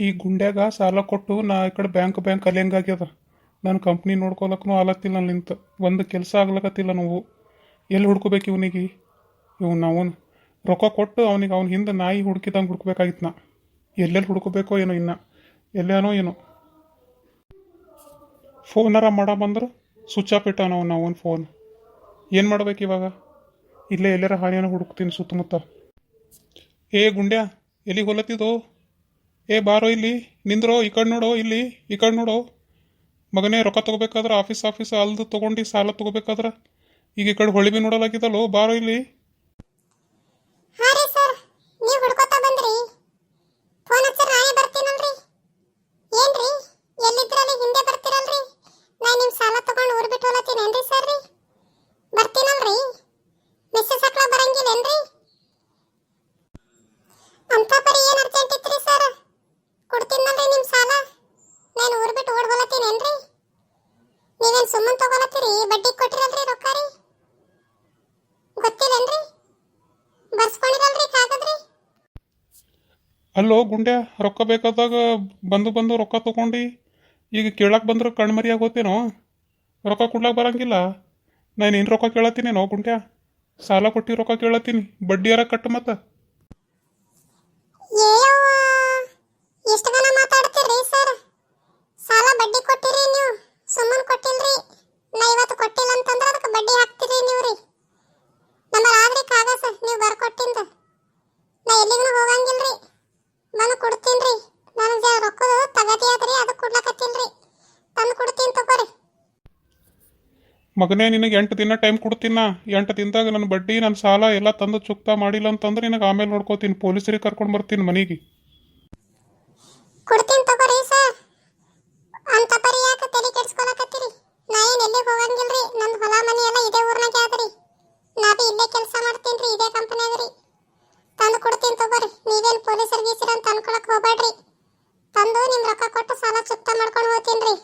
ಈ ಗುಂಡ್ಯಾಗ ಸಾಲ ಕೊಟ್ಟು ನಾ ಈ ಕಡೆ ಬ್ಯಾಂಕ್ ಬ್ಯಾಂಕ್ ಅಲ್ಲಿ ಹೆಂಗಾಗ್ಯದ ನಾನು ಕಂಪ್ನಿ ನೋಡ್ಕೊಳಕ್ಕೂ ಆಲತ್ತಿಲ್ಲ ನಿಂತು. ಒಂದು ಕೆಲಸ ಆಗ್ಲಕತ್ತಿಲ್ಲ ನಾವು. ಎಲ್ಲಿ ಹುಡ್ಕೋಬೇಕು ಇವನಿಗೆ? ಇವ್ನು ಅವನು ರೊಕ್ಕ ಕೊಟ್ಟು ಅವನಿಗೆ ಅವ್ನ ಹಿಂದೆ ನಾಯಿ ಹುಡುಕಿದಂಗೆ ಹುಡ್ಕೋಬೇಕಾಗಿತ್ತು ನಾ. ಎಲ್ಲೆಲ್ಲಿ ಹುಡ್ಕೋಬೇಕೋ ಏನೋ ಇನ್ನು. ಎಲ್ಲೇನೋ ಏನೋ. ಫೋನರ ಮಾಡ ಬಂದ್ರೆ ಸ್ವಿಚ್ ಆಫ್ ಇಟ್ಟ ನಾವು ನಾವು ಫೋನ್ ಏನು ಮಾಡ್ಬೇಕು ಇವಾಗ? ಇಲ್ಲೇ ಎಲ್ಲಾರ ಹಾನಿಯನ್ನು ಹುಡುಕ್ತೀನಿ ಸುತ್ತಮುತ್ತ. ಏ ಗುಂಡ್ಯಾ, ಎಲ್ಲಿಗೆ ಹೊಲತ್ತಿದೋ ಏ, ಬಾರೋ ಇಲ್ಲಿ, ನಿಂದ್ರೋ, ಈ ಕಡೆ ನೋಡೋ, ಇಲ್ಲಿ, ಈ ಕಡೆ ನೋಡೋ. ಮಗನೇ, ರೊಕ್ಕ ತೊಗೋಬೇಕಾದ್ರೆ ಆಫೀಸ್ ಆಫೀಸ್, ಅಲ್ದು ತೊಗೊಂಡು ಸಾಲ ತೊಗೋಬೇಕಾದ್ರೆ. ಈಗ ಈ ಕಡೆ ಹೊಳಿ ಬಿ ನೋಡಲಾಗಿದ್ದಲ್ಲೋ, ಬಾರೋ ಇಲ್ಲಿ. ಹಾ ರೀ ಸರ್ ನೀವು ಹುಡ್ಕೋತಾ ಬಂದ್ರಿ ಫೋನ್ ಹಚ್ಚಿರ ನಾನೇ ಬರ್ತೀನಲ್ರಿ ಏನ್ರಿ ಎಲ್ಲಿದ್ರಲ್ಲಿ ಹಿಂದೆ ಬರ್ತೀರಲ್ರಿ ನಾ ನಿಮ್ ಸಾಲ ತಗೊಂಡು ಊರ್ ಬಿಟ್ಟು ಹೋಲತ್ತೀನೇನ್ರಿ ಸರ್ ರೀ ಬರ್ತೀನಲ್ರಿ ಮೆಸೇಜ್ ಹಾಕ್ಲ ಬರಂಗಿಲ್ಲೇನ್ರಿ ಅಂತ ಪರಿ ಏನ್ ಅರ್ಜೆಂಟ್ ಇತ್ರಿ ಸರ್ ಕೊಡ್ತೀನಲ್ರಿ ನಿಮ್ ಸಾಲ ನಾನು ಊರ್ ಬಿಟ್ಟು ಓಡ್ ಹೋಲತ್ತೀನೇನ್ರಿ ನೀವೇನ್ ಸುಮ್ಮನ್ ತಗೊಳತ್ತೀರಿ? ಬಡ್ಡಿ ಕೊಟ್ಟಿರಲ್ರಿ ರೊಕ್ಕ ರೀ? ಗೊತ್ತಿಲ್ಲೇನ್ರಿ? ಬರ್ಸ್ಕೊಂಡಿರಲ್ರಿ ಕಾಗದ್ರಿ? ಅಲ್ಲೋ ಗುಂಡ್ಯಾ ರೊಕ್ಕ ಬೇಕಾದಾಗ ಬಂದು ಬಂದು ರೊಕ್ಕ ತಗೊಂಡು. ಈಗ ಕೇಳಕ್ಕೆ ಬಂದ್ರೆ ಕಣ್ಮರಿ ಆಗೋತೇನೋ? ರೊಕ್ಕ ಕೊಡ್ಲಾಕ ಬರಂಗಿಲ್ಲ. ನಾನು ಏನು ರೊಕ್ಕ ಕೇಳತ್ತೀನೇನೋ ಗುಂಡ್ಯ? ಸಾಲ ಕೊಟ್ಟಿ ರೊಕ್ಕ ಕೇಳತ್ತೀನಿ. ಬಡ್ಡಿಯಾರ ಕಟ್ಟು ಮತ್ತೆ. ಮಗನೇ, ನಿನಗೆ ಎಂಟು ದಿನ ಟೈಮ್ ಕೊಡ್ತೀನ ಎಂಟು ದಿನದಾಗ ನನ್ನ ಬಡ್ಡಿ, ನನ್ನ ಸಾಲ ಎಲ್ಲ ತಂದು ಚುಕ್ತಾ ಮಾಡಿಲ್ಲ ಅಂತಂದ್ರೆ ನಿನಗೆ ಆಮೇಲೆ ನೋಡ್ಕೋತೀನಿ. ಪೊಲೀಸರಿಗೆ ಕರ್ಕೊಂಡು ಬರ್ತೀನಿ ಮನೆಗೆ. ಕೊಡ್ತೀನಿ ತಗೋರಿ ಸರ್. ಅಂತ ಬರಿ ಯಾಕೆ ತಲೆ ಕೆಡಿಸ್ಕೊಳಕತ್ತೀರಿ? ನಾ ಏನು ಎಲ್ಲಿ ಹೋಗಂಗಿಲ್ರಿ? ನನ್ನ ಹೊಲ ಮನೆ ಎಲ್ಲ ಇದೇ ಊರ್ನಾಗ ಆದ್ರಿ ನಾ ಬಿ ಇಲ್ಲೇ ಕೆಲಸ ಮಾಡ್ತೀನಿ ರೀ ಇದೇ ಕಂಪನ್ಯಾಗ ರೀ. ತಂದು ಕೊಡ್ತೀನಿ ತಗೋರಿ. ನೀವೇನು ಪೊಲೀಸರಿಗೆ ಗೀಸಿರ ಅಂತ ಅನ್ಕೊಳಕ್ ಹೋಗ್ಬೇಡ್ರಿ ತಂದು ನಿಮ್ಮ ರೊಕ್ಕ ಕೊಟ್ಟು ಸಾಲ ಚುಕ್ತಾ ಮಾಡ್ಕೊಂಡು ಹೋಗ್ತೀನಿ ರೀ